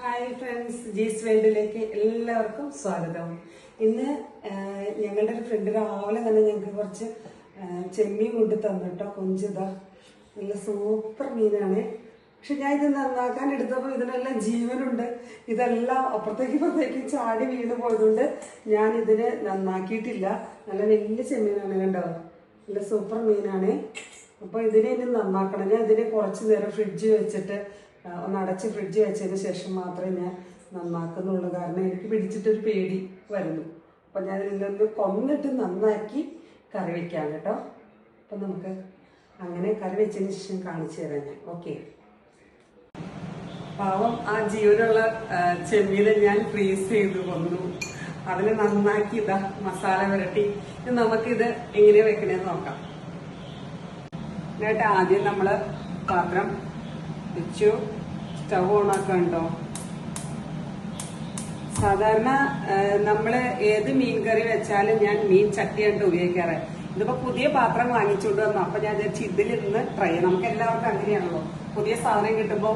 Hi friends Jees വേൾഡിലേക്ക് എല്ലാവർക്കും സ്വാഗതം. ഇന്ന് ഞങ്ങളുടെ ഒരു ഫ്രണ്ട് രാവിലെ തന്നെ ഞങ്ങൾക്ക് കുറച്ച് ചെമ്മി ചെമ്മീൻ കൊണ്ട് തന്നിട്ടോ കൊഞ്ചിത. നല്ല സൂപ്പർ മീനാണ്. പക്ഷെ ഞാൻ ഇത് നന്നാക്കാൻ എടുത്തപ്പോൾ ഇതിനെല്ലാം ജീവനുണ്ട്. ഇതെല്ലാം അപ്പുറത്തേക്ക് ഇപ്പുറത്തേക്ക് ചാടി വീണ് പോയതുകൊണ്ട് ഞാൻ ഇതിന് നന്നാക്കിയിട്ടില്ല. നല്ല വലിയ ചെമ്മീനാണ് കണ്ടോ? നല്ല സൂപ്പർ മീനാണ്. അപ്പോൾ ഇതിനെ ഇനി നന്നാക്കണം. ഞാൻ ഇതിനെ കുറച്ച് നേരം ഫ്രിഡ്ജ് വെച്ചിട്ട് ഒന്ന് അടച്ച് ഫ്രിഡ്ജ് വെച്ചതിന് ശേഷം മാത്രമേ ഞാൻ നന്നാക്കുന്നുള്ളൂ. കാരണം എനിക്ക് പിടിച്ചിട്ടൊരു പേടി വരുന്നു. അപ്പം ഞാൻ ഇതിലൊന്ന് കൊന്നിട്ട് നന്നാക്കി കറി വെക്കാം കേട്ടോ. അപ്പം നമുക്ക് അങ്ങനെ കറി വെച്ചതിന് ശേഷം കാണിച്ചു തരാം ഞാൻ. ഓക്കെ പാവം ആ ജീവനുള്ള ചെമ്മീനെ ഞാൻ ഫ്രീസ് ചെയ്ത് കൊന്നു അതിനെ നന്നാക്കി ഇതാ മസാല പുരട്ടി ഇനി നമുക്കിത് എങ്ങനെ വെക്കണേന്ന് നോക്കാം. എന്നിട്ട് ആദ്യം നമ്മൾ പാത്രം വെച്ചു സ്റ്റവ് ഓൺ ആക്കണ്ടോ സാധാരണ നമ്മൾ ഏത് മീൻ കറി വെച്ചാലും ഞാൻ മീൻ ചട്ടിയാണ് ഉപയോഗിക്കാറ്. ഇതിപ്പോ പുതിയ പാത്രം വാങ്ങിച്ചുകൊണ്ട് വന്നു. അപ്പൊ ഞാൻ വിചാരിച്ചു ഇതിലിരുന്ന് ട്രൈ നമുക്ക് എല്ലാവർക്കും അങ്ങനെയാണല്ലോ. പുതിയ സാധനം കിട്ടുമ്പോൾ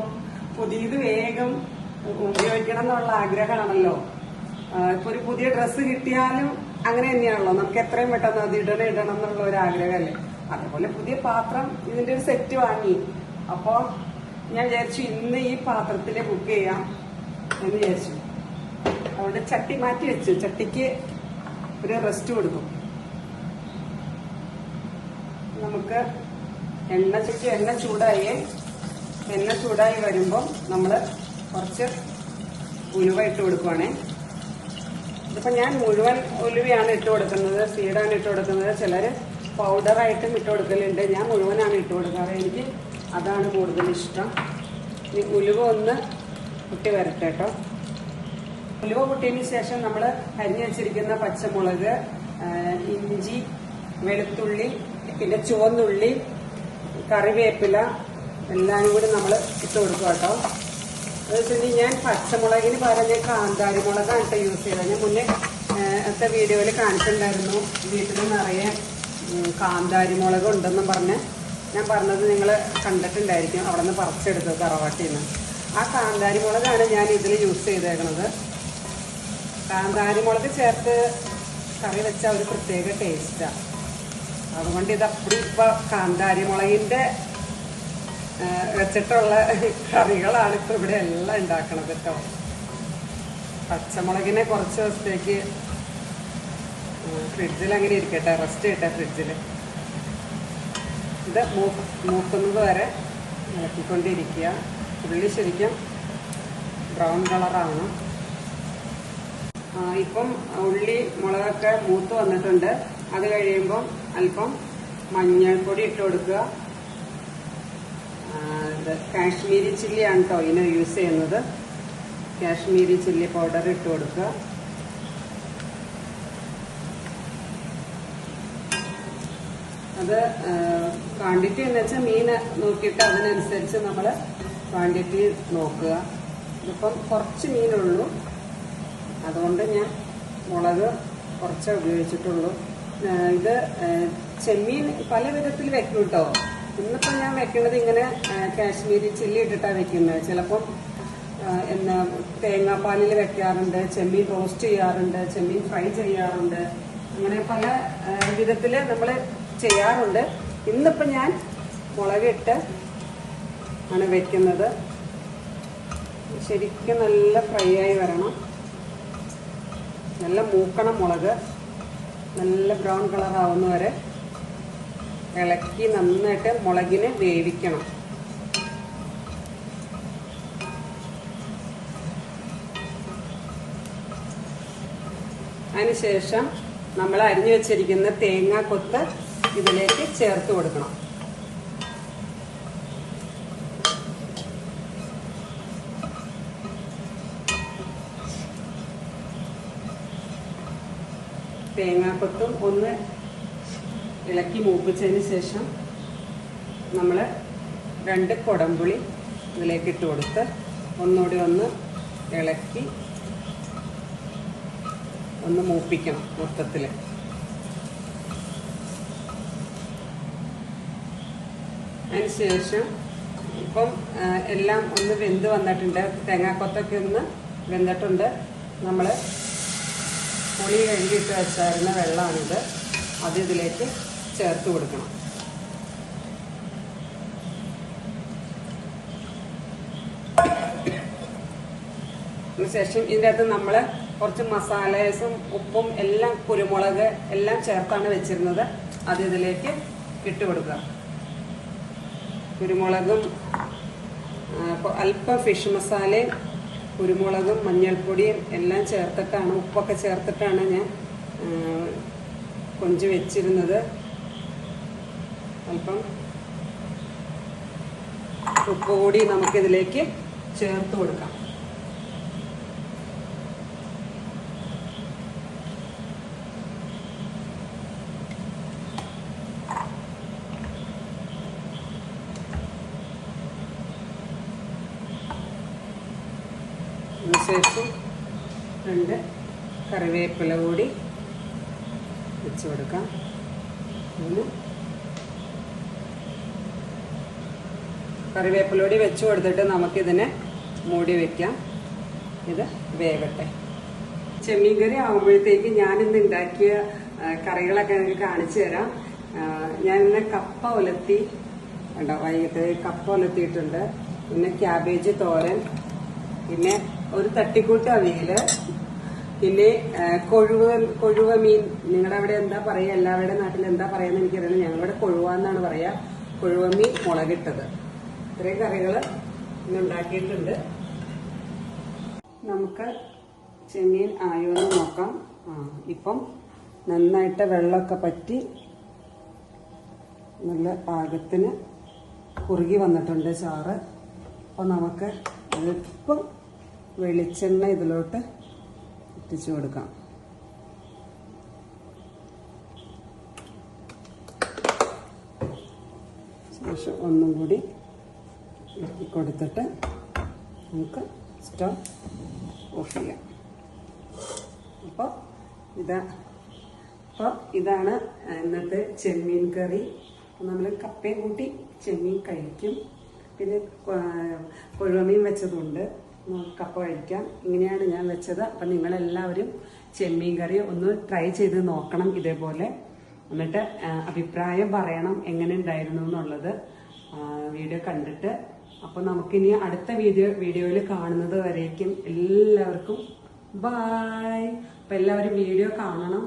പുതിയത് വേഗം ഉപയോഗിക്കണം എന്നുള്ള ആഗ്രഹമാണല്ലോ. ഇപ്പൊ ഒരു പുതിയ ഡ്രസ്സ് കിട്ടിയാലും അങ്ങനെ തന്നെയാണല്ലോ. നമുക്ക് എത്രയും പെട്ടെന്ന് അത് ഇടണം ഇടണം എന്നുള്ള ഒരു ആഗ്രഹമല്ലേ. അതുപോലെ പുതിയ പാത്രം ഇതിന്റെ ഒരു സെറ്റ് വാങ്ങി. അപ്പോ ഞാൻ വിചാരിച്ചു ഇന്ന് ഈ പാത്രത്തിൽ കുക്ക് ചെയ്യാം എന്ന് വിചാരിച്ചു. അതുകൊണ്ട് ചട്ടി മാറ്റി വെച്ചു. ചട്ടിക്ക് ഒരു റെസ്റ്റ് കൊടുക്കും. നമുക്ക് എണ്ണ ചുറ്റി എണ്ണ ചൂടായി എണ്ണ ചൂടായി വരുമ്പോൾ നമ്മൾ കുറച്ച് ഉലുവ ഇട്ട് കൊടുക്കുവാണേ. ഇതിപ്പോൾ ഞാൻ മുഴുവൻ ഉലുവയാണ് ഇട്ട് കൊടുക്കുന്നത് സീഡാണ് ഇട്ട് കൊടുക്കുന്നത്. ചിലർ പൗഡറായിട്ടും ഇട്ട് കൊടുക്കലുണ്ട്. ഞാൻ മുഴുവനാണ് ഇട്ട് കൊടുക്കാറ്. എനിക്ക് അതാണ് കൂടുതൽ ഇഷ്ടം. ഇനി ഉലുവ ഒന്ന് കുട്ടി വരട്ടെ കേട്ടോ. ഉലുവ കുട്ടിയതിന് ശേഷം നമ്മൾ അരിഞ്ഞു വെച്ചിരിക്കുന്ന പച്ചമുളക് ഇഞ്ചി വെളുത്തുള്ളി പിന്നെ ചുവന്നുള്ളി കറിവേപ്പില എല്ലാം കൂടി നമ്മൾ ഇട്ട് കൊടുക്കുക കേട്ടോ. അതുപോലെ ഞാൻ പച്ചമുളകിന് പകരം ഞാൻ കാന്താരി മുളകാണ് കേട്ടോ യൂസ് ചെയ്തത്. ഞാൻ മുന്നേ ഒക്കെ വീഡിയോയിൽ കാണിച്ചിട്ടുണ്ടായിരുന്നു. വീട്ടിൽ നിറയെ കാന്താരി മുളക് പറഞ്ഞ്. ഞാൻ പറഞ്ഞത് നിങ്ങൾ കണ്ടിട്ടുണ്ടായിരിക്കും അവിടെ നിന്ന് പറിച്ചെടുത്തത് തറവാട്ടിൽ നിന്ന് ആ കാന്താരി മുളകാണ് ഞാൻ ഇതിൽ യൂസ് ചെയ്തേക്കണത്. കാന്താരി മുളക് ചേർത്ത് കറി വെച്ച ഒരു പ്രത്യേക ടേസ്റ്റാണ് അതുകൊണ്ട് ഇത് അപ്പടി ഇപ്പോൾ കാന്താരി മുളകിന്റെ വെച്ചിട്ടുള്ള കറികളാണ് ഇപ്പോൾ ഇവിടെ എല്ലാം ഉണ്ടാക്കണത് കേട്ടോ പച്ചമുളകിനെ കുറച്ച് ദിവസത്തേക്ക് ഫ്രിഡ്ജിൽ അങ്ങനെ ഇരിക്കട്ടെ റെസ്റ്റ് ചെയ്യട്ടെ ഫ്രിഡ്ജിൽ ഇത് മൂക്ക് മൂക്കുന്നത് വരെ ഇളക്കിക്കൊണ്ടിരിക്കുക ഉള്ളി ശരിക്കും ബ്രൗൺ കളറാണ് ഇപ്പം ഉള്ളി മുളകൊക്കെ മൂത്ത് വന്നിട്ടുണ്ട്. അത് കഴിയുമ്പം അല്പം മഞ്ഞൾപ്പൊടി ഇട്ട് കൊടുക്കുക. ഇത് കാശ്മീരി ചില്ലിയാണ് കേട്ടോ ഇതിന് യൂസ് ചെയ്യുന്നത്. കാശ്മീരി ചില്ലി പൗഡർ ഇട്ട് കൊടുക്കുക. അത് ക്വാണ്ടിറ്റി എന്ന് വെച്ചാൽ മീൻ നോക്കിയിട്ട് അതിനനുസരിച്ച് നമ്മൾ ക്വാണ്ടിറ്റി നോക്കുക. ഇതിപ്പം കുറച്ച് മീനുള്ളൂ. അതുകൊണ്ട് ഞാൻ മുളക് കുറച്ചേ ഉപയോഗിച്ചിട്ടുള്ളൂ. ഇത് ചെമ്മീൻ പല വിധത്തിൽ വെക്കും കേട്ടോ. ഇന്നിപ്പോൾ ഞാൻ വെക്കുന്നത് ഇങ്ങനെ കാശ്മീരി ചില്ലി ഇട്ടിട്ടാണ് വെക്കുന്നത് ചിലപ്പം എന്നാ തേങ്ങാപ്പാലിൽ വെക്കാറുണ്ട് ചെമ്മീൻ റോസ്റ്റ് ചെയ്യാറുണ്ട് ചെമ്മീൻ ഫ്രൈ ചെയ്യാറുണ്ട്. അങ്ങനെ പല വിധത്തിൽ നമ്മൾ ചെയ്യാറുണ്ട്. ഇന്നിപ്പോൾ ഞാൻ മുളകിട്ട് ആണ് വെക്കുന്നത്. ശരിക്കും നല്ല ഫ്രൈ ആയി വരണം. നല്ല മൂക്കണം മുളക്. നല്ല ബ്രൗൺ കളർ ആവുന്ന വരെ ഇളക്കി നന്നായിട്ട് മുളകിനെ വേവിക്കണം. അതിനുശേഷം നമ്മൾ അരിഞ്ഞു വെച്ചിരിക്കുന്ന തേങ്ങ കൊത്ത് ഇതിലേക്ക് ചേർത്ത് കൊടുക്കണം. തേങ്ങാക്കൊത്തും ഒന്ന് ഇളക്കി മൂപ്പിച്ചതിന് ശേഷം നമ്മൾ രണ്ട് കുടംപുളി ഇതിലേക്ക് ഇട്ട് കൊടുത്ത് ഒന്നുകൂടി ഒന്ന് ഇളക്കി ഒന്ന് മൂപ്പിക്കണം മൊത്തത്തിൽ അതിനുശേഷം ഇപ്പം എല്ലാം ഒന്ന് വെന്ത് വന്നിട്ടുണ്ട്. തേങ്ങാക്കൊത്തൊക്കെ ഒന്ന് വെന്തിട്ടുണ്ട്. നമ്മൾ പുളി കഴുകിയിട്ട് വെച്ചായിരുന്ന വെള്ളമാണിത് അത് ഇതിലേക്ക് ചേർത്ത് കൊടുക്കണം. അതിനുശേഷം ഇതിന്റെ അകത്ത് നമ്മൾ കുറച്ച് മസാലേസും ഉപ്പും എല്ലാം കുരുമുളക് എല്ലാം ചേർത്താണ് വെച്ചിരുന്നത്. അത് ഇതിലേക്ക് ഇട്ട് കൊടുക്കുക. കുരുമുളകും അല്പം ഫിഷ് മസാലയും കുരുമുളകും മഞ്ഞൾപ്പൊടിയും എല്ലാം ചേർത്തിട്ടാണ് ഉപ്പൊക്കെ ചേർത്തിട്ടാണ് ഞാൻ കൊഞ്ച് വെച്ചിരുന്നത്. അല്പം ഉപ്പ് കൂടി നമുക്കിതിലേക്ക് ചേർത്ത് കൊടുക്കാം. അതിനുശേഷം രണ്ട്. കറിവേപ്പില കൂടി വെച്ച് കൊടുക്കാം. മൂന്ന്. കറിവേപ്പില കൂടി വെച്ച് കൊടുത്തിട്ട് നമുക്കിതിനെ മൂടി വെക്കാം. ഇത് വേകട്ടെ ചെമ്മീൻ കറി ആകുമ്പോഴത്തേക്ക് ഞാനിന്ന് ഉണ്ടാക്കിയ കറികളൊക്കെ നിങ്ങൾക്ക് കാണിച്ചു തരാം. ഞാനിന്ന് കപ്പ ഉലത്തി ഉണ്ടോ വൈകിട്ട് കപ്പ ഉലത്തിയിട്ടുണ്ട് പിന്നെ ക്യാബേജ് തോരൻ പിന്നെ ഒരു തട്ടിക്കൂട്ട് അവിയൽ. പിന്നെ കൊഴുവ കൊഴുവ മീൻ. നിങ്ങളുടെ അവിടെ എന്താ പറയുക എല്ലാവരുടെ നാട്ടിൽ എന്താ പറയാന്ന് എനിക്കറിയില്ല. ഞങ്ങളുടെ കൊഴുവ എന്നാണ് പറയാ. കൊഴുവ മീൻ മുളകിട്ടത്. ഇത്രയും കറികൾ ഉണ്ടാക്കിയിട്ടുണ്ട്. നമുക്ക് ചെമ്മീൻ ആയോ എന്ന് നോക്കാം. ആ ഇപ്പം നന്നായിട്ട് വെള്ളമൊക്കെ പറ്റി നല്ല പാകത്തിന് കുറുകി വന്നിട്ടുണ്ട് ചാറ്. അപ്പോൾ നമുക്ക് അല്പം വെളിച്ചെണ്ണ ഇതിലോട്ട് ഇട്ടിച്ചു കൊടുക്കാം. ശേഷം ഒന്നും കൂടി കൊടുത്തിട്ട് നമുക്ക് സ്റ്റവ് ഓഫ് ചെയ്യാം. അപ്പോൾ ഇതാ അപ്പോൾ ഇതാണ് ഇന്നത്തെ ചെമ്മീൻ കറി. നമ്മൾ കപ്പയും കൂട്ടി ചെമ്മീൻ കഴിക്കും. പിന്നെ കൊഴുവമീൻ വെച്ചതുണ്ട്. കപ്പ കഴിക്കാം ഇങ്ങനെയാണ് ഞാൻ വെച്ചത്. അപ്പം നിങ്ങളെല്ലാവരും ചെമ്മീൻ കറി ഒന്ന് ട്രൈ ചെയ്ത് നോക്കണം ഇതേപോലെ. എന്നിട്ട് അഭിപ്രായം പറയണം എങ്ങനെ ഉണ്ടായിരുന്നു എന്നുള്ളത് വീഡിയോ കണ്ടിട്ട്. അപ്പോൾ നമുക്കിനി അടുത്ത വീഡിയോ വീഡിയോയിൽ കാണുന്നത് വരേക്കും എല്ലാവർക്കും ബായ് അപ്പം എല്ലാവരും വീഡിയോ കാണണം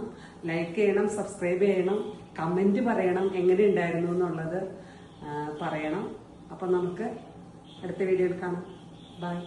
ലൈക്ക് ചെയ്യണം സബ്സ്ക്രൈബ് ചെയ്യണം കമന്റ് പറയണം എങ്ങനെ ഉണ്ടായിരുന്നു എന്നുള്ളത് പറയണം. അപ്പം നമുക്ക് അടുത്ത വീഡിയോയിൽ കാണാം. ബൈ